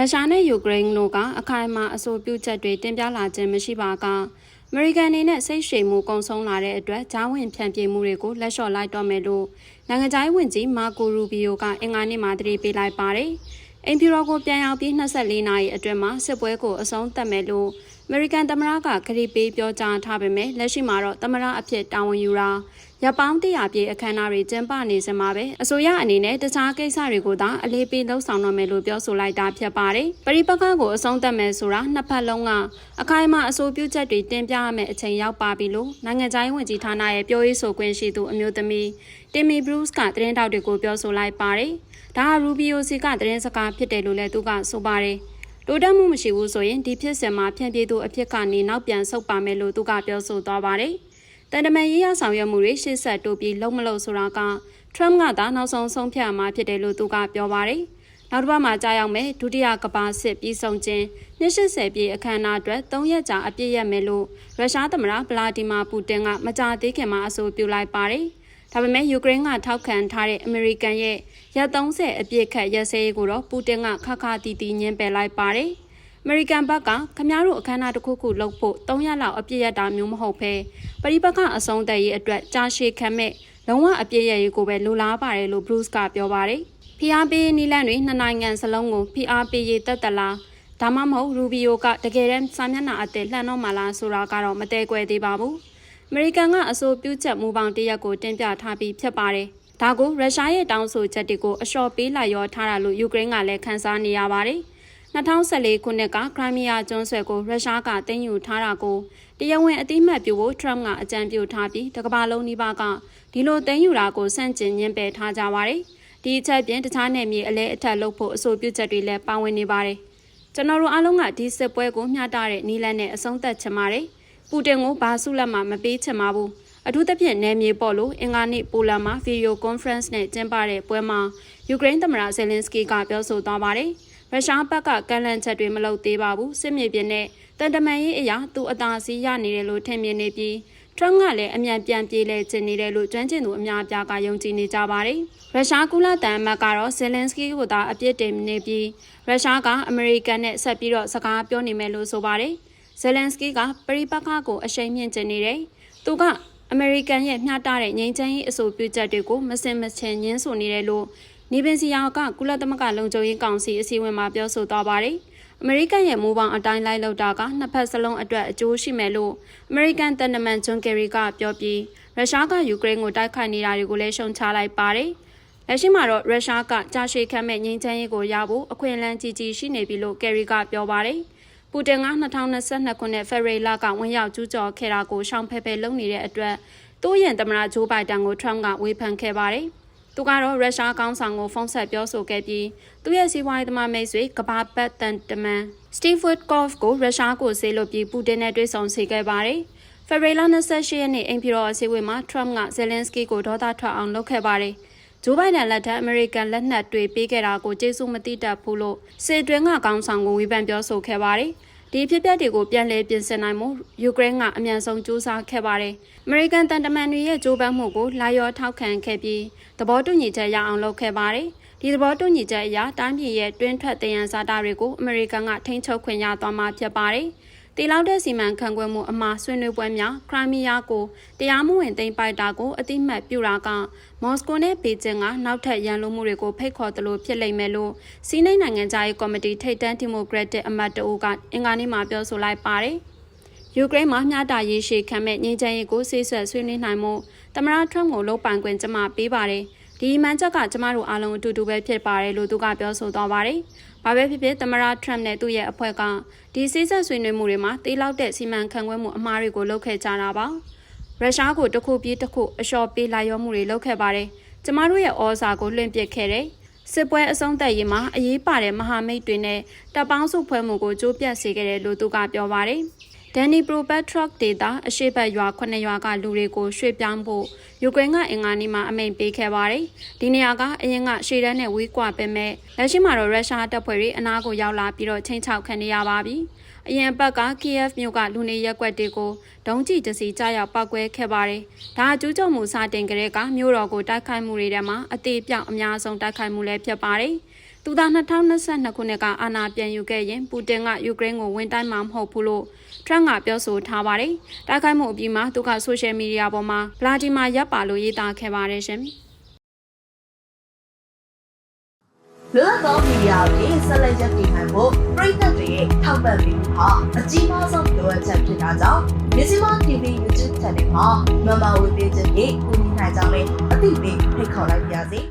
ရုရှားနဲ့ယူကရိန်းတို့ကအခိုင်အမာအဆိုပြုချက်တွေတင်ပြလာခြင်းမရှိပါကအမေရိကန်အနေနဲ့စိတ်ရှည်မှုကုံဆုံးလာတဲ့အတွက်ဂျားဝင်ဖြန့်ပြေးမှုတွေကိုလက်လျှော့လိုက်တော့မယ်လို့နိုင်ငံခြားရေးဝန်ကြီးမာကိုရူဘီယိုကအင်္ဂါနေ့မှာတတိပေးလိုက်ပါတယ်။အိမ်ဖြူတော်ကိုပြန်ရောက်ပြီး24နာရီအတွင်းမှာစစ်ပွဲကိုအဆုံးသတ်မယ်လို့အမေရိကန်သမ္မတကခရီးပေးပြောကြားထားပေမဲ့လက်ရှိမှာတော့သမ္မတအဖြစ်တာဝန်ယူတာ ရပ်ပေါင်းတရာပြည့်အခမ်းအနားတွေကျင်းပနေစမှာပဲအစိုးရအနေနဲ့တခြားကိစ္စတွေကိုသာအလေးပေးလှုပ်ဆောင်တော့မယ်လို့ပြောဆိုလိုက်တာဖြစ်ပါတယ်။ပရိပက္ခကိုအဆုံးသတ်မယ်ဆိုတာနှစ်ဖက်လုံးကအခိုင်အမာအဆိုပြုချက်တွေတင်ပြရမယ့်အချိန်ရောက်ပါပြီလို့နိုင်ငံခြားရေးဝန်ကြီးဌာနရဲ့ပြောရေးဆိုခွင့်ရှိသူအမျိုးသမီးတင်မီဘရူးစ်ကသတင်းတောက်တွေကိုပြောဆိုလိုက်ပါတယ်။ဒါဟာရူဘီယိုစီကသတင်းစကားဖြစ်တယ်လို့လည်းသူကဆိုပါတယ်။တိုးတက်မှုမရှိဘူးဆိုရင်ဒီဖြစ်စဉ်မှာဖြန့်ပြေးသူအဖြစ်ကနေနောက်ပြန်ဆုတ်ပါမယ်လို့သူကပြောဆိုသွားပါတယ်။ တန်တမန်ရေးရဆောင်ရွက်မှုတွေရှေ့ဆက်တိုးပြီးလုံးမလို့ဆိုတာကထရမ့်ကသာနောက်ဆုံးဆုံးဖြတ်မှာဖြစ်တယ်လို့သူကပြောပါတယ်။နောက်တစ်ပတ်မှာကြာရောက်မယ်ဒုတိယကမ္ဘာစစ်ပြီးဆုံးခြင်း20ပြည့်အခမ်းအနားအတွက်3ရက်ကြာအပြည့်ရမယ်လို့ရုရှားသမ္မတဗလာဒီမာပူတင်ကမကြာသေးခင်မှာအဆိုပြုလိုက်ပါတယ်။ဒါပေမဲ့ယူကရိန်းကထောက်ခံထားတဲ့အမေရိကန်ရဲ့ရက်30အပြည့်ခတ်ရက်စဲရေးကိုတော့ပူတင်ကခါခါတီတီညှင်းပယ်လိုက်ပါတယ်။အ မေရိကန်ဘက်ကခမားတို့အခမ်းအနားတစ်ခုခုလုပ်ဖို့300လောက်အပြည့်ရတာမျိုးမဟုတ်ဘဲပရိပက္ခအဆုံးသတ်ရေးအတွက်ကြာရှည်ခံမဲ့လုံးဝအပြည့်ရရေးကိုပဲလိုလားပါတယ်လို့ Bruce ကပြောပါတယ်။ PR ပေးနီလန်တွေနှစ်နိုင်ငံစလုံးကို PR ပေးရေးတက်တလားဒါမှမဟုတ်ရူဘီယိုကတကယ်တမ်းစာမျက်နှာအသက်လှန်တော့မှလားဆိုတာကတော့မတဲကွယ်သေးပါဘူး။အမေရိကန်ကအဆိုပြုချက်မူပေါင်းတရက်ကိုတင်ပြထားပြီးဖြစ်ပါတယ်။ဒါကိုရုရှားရဲ့တောင်းဆိုချက်တွေကိုအလျှော့ပေးလိုက်ရောထားတာလို့ယူကရိန်းကလည်းခန်းစားနေရပါတယ်။ 2014ခုနှစ်ကခရိုင်းမီးယားကျွန်းဆွယ်ကိုရုရှားကသိမ်းယူထားတာကိုတရားဝင်အသိမှတ်ပြုဖို့ထရမ့်ကအကြံပြုထားပြီးတကမ္ဘာလုံးနှိပါကဒီလိုသိမ်းယူတာကိုစန့်ကျင်ညှင်းပယ်ထားကြပါတယ်။ဒီအချက်ပြင်တခြားနယ်မြေအလဲအထက်လုပ်ဖို့အဆိုပြုချက်တွေလည်းပါဝင်နေပါတယ်။ကျွန်တော်တို့အားလုံးကဒီစစ်ပွဲကိုမျှတတဲ့နီလန်နဲ့အဆုံးသတ်ချင်ပါတယ်။ပူတင်ကိုဘာဆုလက်မှမပေးချင်ပါဘူး။အထူးသဖြင့်နယ်မြေပေါ်လို့အင်္ဂါနေ့ပိုလန်မှာဗီဒီယိုကွန်ဖရင့်နဲ့ကျင်းပတဲ့ပွဲမှာယူကရိန်းသမ္မတဇယ်လင်စကီကပြောဆိုသွားပါတယ်။ ရုရှားဘက်ကကန့်လန့်ချက်တွေမလုပ်သေးပါဘူးစစ်မြေပြင်နဲ့တန်တမန်ရေးအရာသူအသာစီးရနေတယ်လို့ထင်မြင်နေပြီးထရမ့်ကလည်းအမြန်ပြန်ပြေးလဲချင်နေတယ်လို့ကျွမ်းကျင်သူအများအပြားကယုံကြည်နေကြပါတယ်။ရုရှားကုလတန်အမတ်ကတော့ဇယ်လန်စကီကိုသာအပြစ်တင်နေပြီးရုရှားကအမေရိကန်နဲ့ဆက်ပြီးတော့စကားပြောနေမယ်လို့ဆိုပါတယ်။ဇယ်လန်စကီကပရိပက္ခကိုအရှိန်မြင့်ကျင်နေတယ်။သူကအမေရိကန်ရဲ့မျှတတဲ့ငြိမ်းချမ်းရေးအဆိုပြုချက်တွေကိုမစင်မချင်ညှင်းဆိုနေတယ်လို့ နေပင်စီယာကကုလသမဂ္ဂလုံခြုံရေးကောင်စီအစည်းအဝေးမှာပြောဆိုသွားပါတယ်။အမေရိကန်ရဲ့မူပေါင်းအတိုင်းလိုက်လောက်တာကနှစ်ဖက်စလုံးအတွက်အကျိုးရှိမယ်လို့အမေရိကန်တန်တမန်ဂျွန်ကယ်ရီကပြောပြီးရုရှားကယူကရိန်းကိုတိုက်ခိုက်နေတာတွေကိုလည်းရှုံချလိုက်ပါတယ်။လက်ရှိမှာတော့ရုရှားကကြာရှည်ခံမဲ့ငြိမ်းချမ်းရေးကိုရဖို့အခွင့်အလမ်းကြီးကြီးရှိနေပြီလို့ကယ်ရီကပြောပါတယ်။ပူတင်က2022ခုနှစ်ဖေဖော်ဝါရီလကဝင်ရောက်ကျူးကျော်ခဲ့တာကိုရှောင်ဖဲဖဲလုပ်နေတဲ့အတွက်သူ့ရဲ့သမ္မတဂျိုးဘိုင်ဒန်ကိုထရမ့်ကဝေဖန်ခဲ့ပါတယ်။ သူကတော့ရုရှားကောင်းဆောင်ကိုဖုန်းဆက်ပြောဆိုခဲ့ပြီးသူရဲ့စီးပွားရေးသမားမိတ်ဆွေကဘာပတ်တန်တမန်စတီဖ်ကော့ဖ်ကိုရုရှားကိုဆေးလို့ပြီးပူတင်နဲ့တွေ့ဆုံစေခဲ့ပါတယ်။ဖေဖော်ဝါရီလ28ရက်နေ့အိမ်ပြည်တော်အစည်းအဝေးမှာထရမ့်ကဇယ်လင်စကီကိုဒေါသထွက်အောင်လုပ်ခဲ့ပါတယ်။ဂျိုးဘိုင်ဒန်လက်ထက်အမေရိကန်လက်နက်တွေပေးခဲ့တာကိုကျေးဇူးမတိတတ်ဘူးလို့စစ်တွင်းကကောင်းဆောင်ကိုဝေဖန်ပြောဆိုခဲ့ပါတယ်။ ဒီဖြစ်ပျက်တွေကိုပြန်လည်ပြင်ဆင်နိုင်မှုယူကရိန်းကအမြန်ဆုံးစူးစမ်းခဲ့ပါတယ်။အမေရိကန်တန်တမန်တွေရဲ့ကြိုးပမ်းမှုကိုလာရောထောက်ခံခဲ့ပြီးသဘောတူညီချက်ရအောင်လုပ်ခဲ့ပါတယ်။ဒီသဘောတူညီချက်အရတိုင်းပြည်ရဲ့တွင်းထွက်တယံဇာတာတွေကိုအမေရိကန်ကထိန်းချုပ်ခွင့်ရသွားမှာဖြစ်ပါတယ်။ တေလောက်တဲ့စီမံခန့်ခွဲမှုအမှားဆွေးနွေးပွဲများခရိုင်းမီးယားကိုတရားမဝင်သိမ်းပိုက်တာကိုအတိမတ်ပြုတာကမော်စကိုနဲ့ပေကျင်းကနောက်ထပ်ရန်လိုမှုတွေကိုဖိတ်ခေါ်သလိုဖြစ်လိမ့်မယ်လို့စီးနိမ့်နိုင်ငံသားရေးကော်မတီထိပ်တန်းဒီမိုကရက်တစ်အမတ်တအူးကအင်္ဂါနေ့မှာပြောဆိုလိုက်ပါတယ်။ယူကရိန်းမှာမျှတရေးရှိခံမဲ့ငြိမ်းချမ်းရေးကိုဆေးဆက်ဆွေးနွေးနိုင်မှုသမ္မတထရမ့်ကိုလုံပိုင်ခွင့်ကျမပေးပါတယ်။ ဒီမှန်ချက်ကကျမတို့အားလုံးအတူတူပဲဖြစ်ပါတယ်လို့သူကပြောဆိုသွားပါတယ်။ဘာပဲဖြစ်ဖြစ်သမရထရမ့်နဲ့သူ့ရဲ့အဖွဲ့ကဒီစိစက်ဆွေးနွေးမှုတွေမှာတေးလောက်တဲ့စီမံခန့်ခွဲမှုအမှားတွေကိုလုပ်ခဲ့ကြတာပါ။ရုရှားကိုတစ်ခုပြီးတစ်ခုအလျှော့ပေးလာရောမှုတွေလုပ်ခဲ့ပါတယ်။ကျမတို့ရဲ့ဩဇာကိုလွှင့်ပစ်ခဲ့တယ်။စစ်ပွဲအဆုံးသတ်ရေးမှာအရေးပါတဲ့မဟာမိတ်တွေနဲ့တပ်ပေါင်းစုဖွဲ့မှုကိုကြိုးပြတ်စေခဲ့တယ်လို့သူကပြောပါတယ်။ ဒန်နီပရိုပက်ထရက်ဒေတာအရှိတ်ဘက်ရွာ9ရွာကလူတွေကိုရွှေ့ပြောင်းဖို့ယူကရိန်းကအင်္ဂါနေ့မှာအမိန့်ပေးခဲ့ပါတယ်။ဒီနေရာကအရင်ကရှေ့တန်းနဲ့ဝေးကွာပေမဲ့လက်ရှိမှာတော့ရုရှားတပ်ဖွဲ့တွေအနားကိုရောက်လာပြီးတော့ချိန်ချောက်ခံနေရပါပြီ။အရင်ဘက်က KF မြို့ကလူနေရက်ွက်တွေကိုဒုံးကျည်တစီကြားရောက်ပောက်ကွဲခဲ့ပါတယ်။ဒါကျူးကျော်မှုစတင်ကြတဲ့ကမြို့တော်ကိုတိုက်ခိုက်မှုတွေထဲမှာအသေးပြောက်အများဆုံးတိုက်ခိုက်မှုလည်းဖြစ်ပါတယ်။ သူသူသာ2022ခုနှစ်ကအာဏာပြန်ယူခဲ့ရင်ပူတင်ကယူကရိန်းကိုဝင်တိုက်မှာမဟုတ်ဘူးလို့ထရန့်ကပြောဆိုထားပါတယ်။တိုက်ခိုက်မှုအပြီးမှာသူကဆိုရှယ်မီဒီယာပေါ်မှာဗလာဒီမာရပ်ပါလို့ရေးသားခဲ့ပါတယ်ရှင်။လွတ်လပ်သောမီဒီယာတွေဆက်လက်ရပ်တည်နိုင်ဖို့ပြည်သက်တွေရဲ့ထောက်ပံ့ပေးမှုဟာအကြီးမားဆုံးလိုအပ်ချက်ဖြစ်တာကြောင့်မြစီမ TV YouTube Channel မှာမမဝေပေးခြင်းဖြင့်ကူညီနိုင်ကြမယ်အသိပေးဖိတ်ခေါ်လိုက်ပါရစေ။